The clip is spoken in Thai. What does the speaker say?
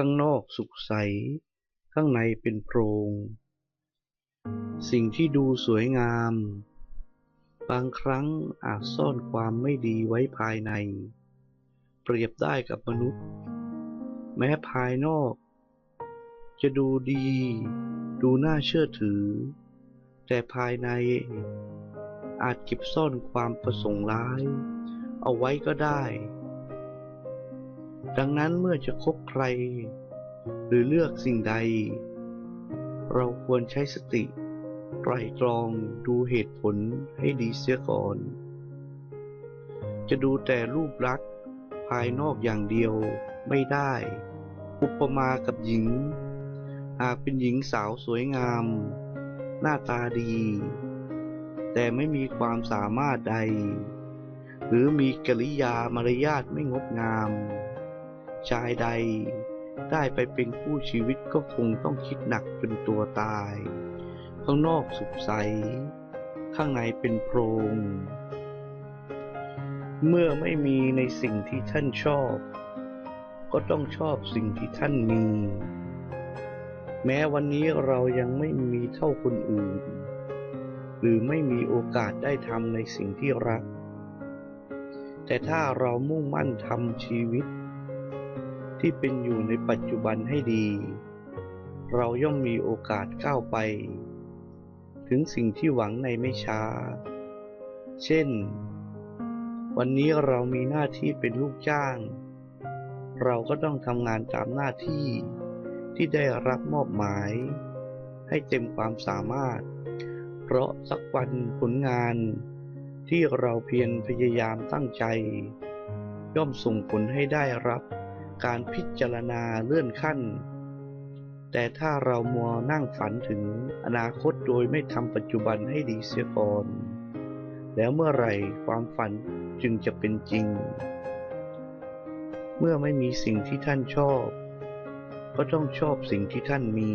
ข้างนอกสุขใส ข้างในเป็นโพรง สิ่งที่ดูสวยงาม บางครั้งอาจซ่อนความไม่ดีไว้ภายใน เปรียบได้กับมนุษย์ แม้ภายนอก จะดูดี ดูน่าเชื่อถือ แต่ภายในอาจเก็บซ่อนความประสงค์ร้าย เอาไว้ก็ได้ ดังนั้นเมื่อจะคบใคร หรือเลือกสิ่งใด เราควรใช้สติไตรตรองดูเหตุผลให้ดีเสียก่อน จะดูแต่รูปลักษณ์ภายนอกอย่างเดียวไม่ได้ อุปมากับหญิง หากเป็นหญิงสาวสวยงาม หน้าตาดี แต่ไม่มีความสามารถใด หรือมีกิริยามารยาทไม่งดงาม ชายใด ได้ไปเป็นคู่ชีวิตก็คงต้องคิดหนักจนตัวตาย ข้างนอกสุขใส ข้างในเป็นโพรง เมื่อไม่มีในสิ่งที่ท่านชอบ ก็ต้องชอบสิ่งที่ท่านมี แม้วันนี้เรายังไม่มีเท่าคนอื่น หรือไม่มีโอกาสได้ทำในสิ่งที่รักแต่ถ้าเรามุ่งมั่นทำชีวิต ที่เป็นอยู่ในปัจจุบันให้ดี เราย่อมมีโอกาสก้าวไป ถึงสิ่งที่หวังในไม่ช้า เช่น วันนี้เรามีหน้าที่เป็นลูกจ้าง เราก็ต้องทำงานตามหน้าที่ที่ได้รับมอบหมาย ให้เต็มความสามารถ เพราะสักวันผลงานที่เราเพียรพยายามตั้งใจ ย่อมส่งผลให้ได้รับ การพิจารณาเลื่อนขั้น แต่ถ้าเรามัวนั่งฝันถึงอนาคตโดยไม่ทำปัจจุบันให้ดีเสียก่อน แล้วเมื่อไหร่ความฝันจึงจะเป็นจริง เมื่อไม่มีสิ่งที่ท่านชอบ ก็ต้องชอบสิ่งที่ท่านมี